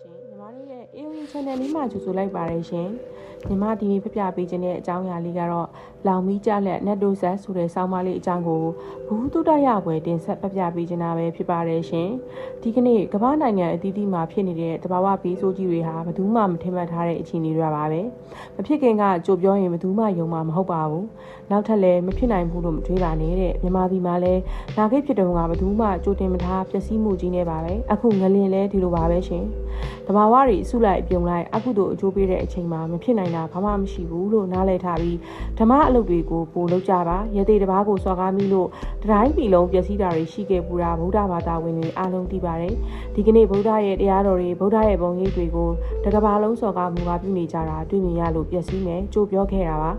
ရှင်ညီမတို့ရဲ့ AOE channel လေးမှာကြိုဆိုလိုက်ပါတယ်ရှင် ညီမဒီနေ့ပြပြပေးခြင်းတဲ့အကြောင်းအရာလေးကတော့လောင်မီကြလက်နက်တိုဆက်ဆိုတဲ့ဆောင်းပါးလေးအကြောင်းကိုဘူးတုတရပွဲတင်ဆက်ပြပြပေးခြင်းတာပဲဖြစ်ပါတယ်ရှင်ဒီကနေ့ကမ္ဘာနိုင်ငံအသီးသီးမှာဖြစ်နေတဲ့တဘာဝဘေးဆိုးကြီးတွေဟာဘယ်သူမှမထင်မှတ်ထားတဲ့အခြေအနေတွေပါပဲမဖြစ်ခင်ကကြိုပြောရင်ဘယ်သူမှယုံမှာမဟုတ်ပါဘူးနောက်ထပ်လည်းမဖြစ်နိုင်ဘူးလို့မတွေးပါနဲ့တဲ့မြန်မာပြည်မှာလည်းလာခဲ့ဖြစ်တုန်းကဘယ်သူမှကြိုတင်မထားပျက်စီးမှုကြီးနေပါပဲအခုငလင်လဲဒီလိုပါပဲရှင်တဘာဝတွေအစုလိုက်အပြုံလိုက်အကုသို့အကျိုးပေးတဲ့အချိန်မှာမဖြစ်နိုင်တာဘာမှမရှိဘူးလို့နားလည်ထားပြီးဓမ္မအလုပ်တွေကိုပို့လုပ်ကြပါရသေးတဘာကိုစော်ကားမိလို့တတိုင်းပြည်လုံးပျက်စီးတာတွေရှိခဲ့ပူတာဗုဒ္ဓဘာသာဝင်တွေအားလုံးသိပါတယ်ဒီကနေ့ဗုဒ္ဓရဲ့တရားတော်တွေဗုဒ္ဓရဲ့ဘုံရိပ်တွေကိုတကဘာလုံးစော်ကားမှုကပြုနေကြတာတွေ့မြင်ရလို့ပျက်စီးမယ်ကြိုးပြောခဲ့တာပါ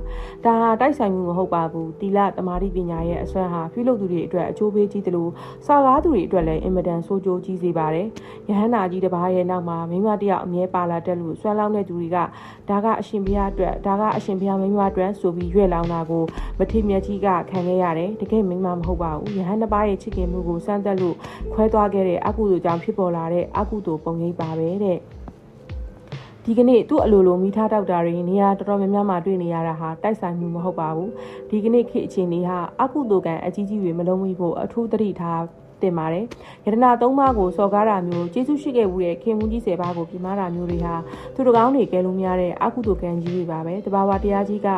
ဒါဟာတိုက်ဆိုင်မှုမဟုတ်ပါဘူးတီလတမာတိပညာရဲ့အစွမ်းဟာပြုလုပ်သူတွေအတွက်အကျိုးပေးကြီးတယ်လို့စော်ကားသူတွေအတွက်လည်းအင်မတန်ဆိုးကျိုးကြီးစေပါတယ်ယဟန္တာကြီးတစ်ပါးရဲ့နောက်မှာမိန်းမတစ်ယောက်အမြဲပါလာတက်လို့ဆွဲလောင်းတဲ့သူတွေကဒါကအရှင်ဘုရားအတွက်ဒါကအရှင်ဘုရားမိန်းမအတွက်ဆိုပြီးရွက်လောင်းတာကိုမထေမြတ်ကြီးကခံခဲ့ရတယ်တကယ်မိန်းမမဟုတ်ပါဘူးယဟန်တစ်ပါးရဲ့ချစ်ခင်မှုကိုစမ်းသက်လို့ခွဲသွားခဲ့တဲ့အကုသိုလ်ကြောင့်ဖြစ်ပေါ်လာတဲ့အကုသိုလ်ပုံရိပ်ပါပဲတဲ့ဒီကနေ့သူ့အလိုလိုမိထားတောက်တာတွေနေရာတော်တော်များများမှာတွေ့နေရတာဟာတိုက်ဆိုင်မှုမဟုတ်ပါဘူးဒီကနေ့ခေတ်အခြေအနေဟာအကုသိုလ်ကံအကြီးကြီးတွေမလုံးဝဖို့အထူးသတိထား တင်ပါတယ်။ယတနာသုံးပါးကိုစော်ကားတာမျိုးကျေးဇူးရှိခဲ့မှုတဲ့ခင်မူကြီး၁၀ပါးကိုပြမတာမျိုးတွေဟာသူတကောင်းတွေကဲလို့များတဲ့အကုသိုလ်ကံကြီးတွေပါပဲ။တဘာဝတရားကြီးက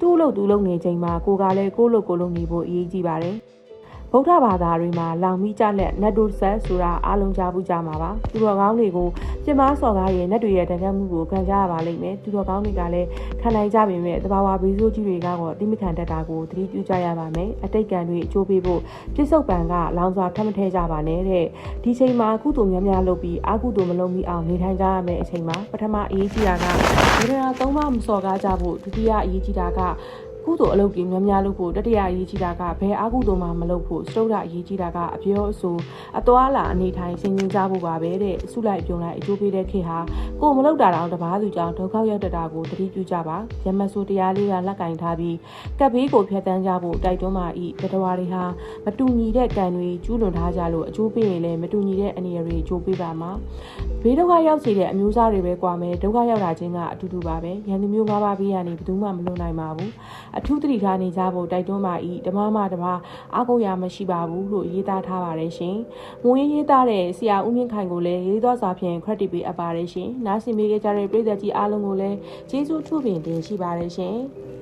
သူ့အလုပ်သူ့လုပ်နေချိန်မှာကိုကလည်းကိုယ့်လုပ်ကိုယ်လုပ်နေဖို့အရေးကြီးပါတယ်။ ဗုဒ္ဓဘာသာတွေမှာလောင်မိကြလက်နတ်တို့ဆက်ဆိုတာအားလုံးကြားဘူးကြမှာပါသူတော်ကောင်းတွေကိုပြမစော်ကားရဲ့နတ်တွေရဲ့တန်ခတ်မှုကိုခံကြရပါလိမ့်မယ်သူတော်ကောင်းတွေကလည်းခံနိုင်ကြပေမဲ့တဘာဝဘေးဆိုးကြီးတွေကတော့အတိမခံတတ်တာကိုသတိပြုကြရပါမယ်အတိတ်ကံတွေအကျိုးပေးဖို့ပြစ္ဆုတ်ပံကလောင်စွာထပ်မထဲကြပါနဲ့တဲ့ဒီချိန်မှာကုသိုလ်များများလုပ်ပြီးအကုသိုလ်မလုပ်မိအောင်နေထိုင်ကြရမယ့်အချိန်မှာပထမအရေးကြီးတာကဝေဒနာသုံးပါးမစော်ကားကြဖို့ဒုတိယအရေးကြီးတာက ကုသိုလ်အလုပ်တွေများများလုပ်ဖို့တတိယအရေးကြီးတာကဘယ်အကုသိုလ်မှမလုပ်ဖို့စတုဒ္ဓအရေးကြီးတာကအပြောအဆိုအသွာလာအနေထိုင်ဆင်ခြင်ကြဖို့ပါပဲတဲ့အစုလိုက်ပြုံလိုက်အကျိုးပေးတဲ့ခေတ်ဟာကိုယ်မလုပ်တာတောင်တပားသူကြောင့်ဒုက္ခရောက်တတာကိုတတိပြုကြပါရမဆိုတရားလေးကလက်ကင်ထားပြီးကပ်ဘေးကိုဖျက်ဆီးကြဖို့တိုက်တွန်းပါဤဘဒဝါတွေဟာမတူညီတဲ့ကံတွေကျူးလွန်ထားကြလို့အကျိုးပေးရင်လည်းမတူညီတဲ့အနေအရေးအကျိုးပေးပါမှာဘေးဒုက္ခရောက်စေတဲ့အမျိုးသားတွေပဲကွာမယ်ဒုက္ခရောက်တာချင်းကအတူတူပါပဲရန်သူမျိုး၅ပါးဘေးရနေဘယ်သူမှမလွန်နိုင်ပါဘူးအထူးသတိထားနေကြဖို့တိုက်တွန်းပါ၏ဓမ္မမတပါအားကိုးရမရှိပါဘူးလို့ရေးသားထားပါတယ်ရှင်။ငွေရေးသားတဲ့ဆရာဦးမြင့်ခိုင်ကိုလည်းရေးသောစာဖြင့် credit ပေးအပ်ပါတယ်ရှင်။နားဆင်ပေးကြတဲ့ပရိသတ်ကြီးအားလုံးကိုလည်းကျေးဇူးထူးပင်တင်ရှိပါတယ်ရှင်။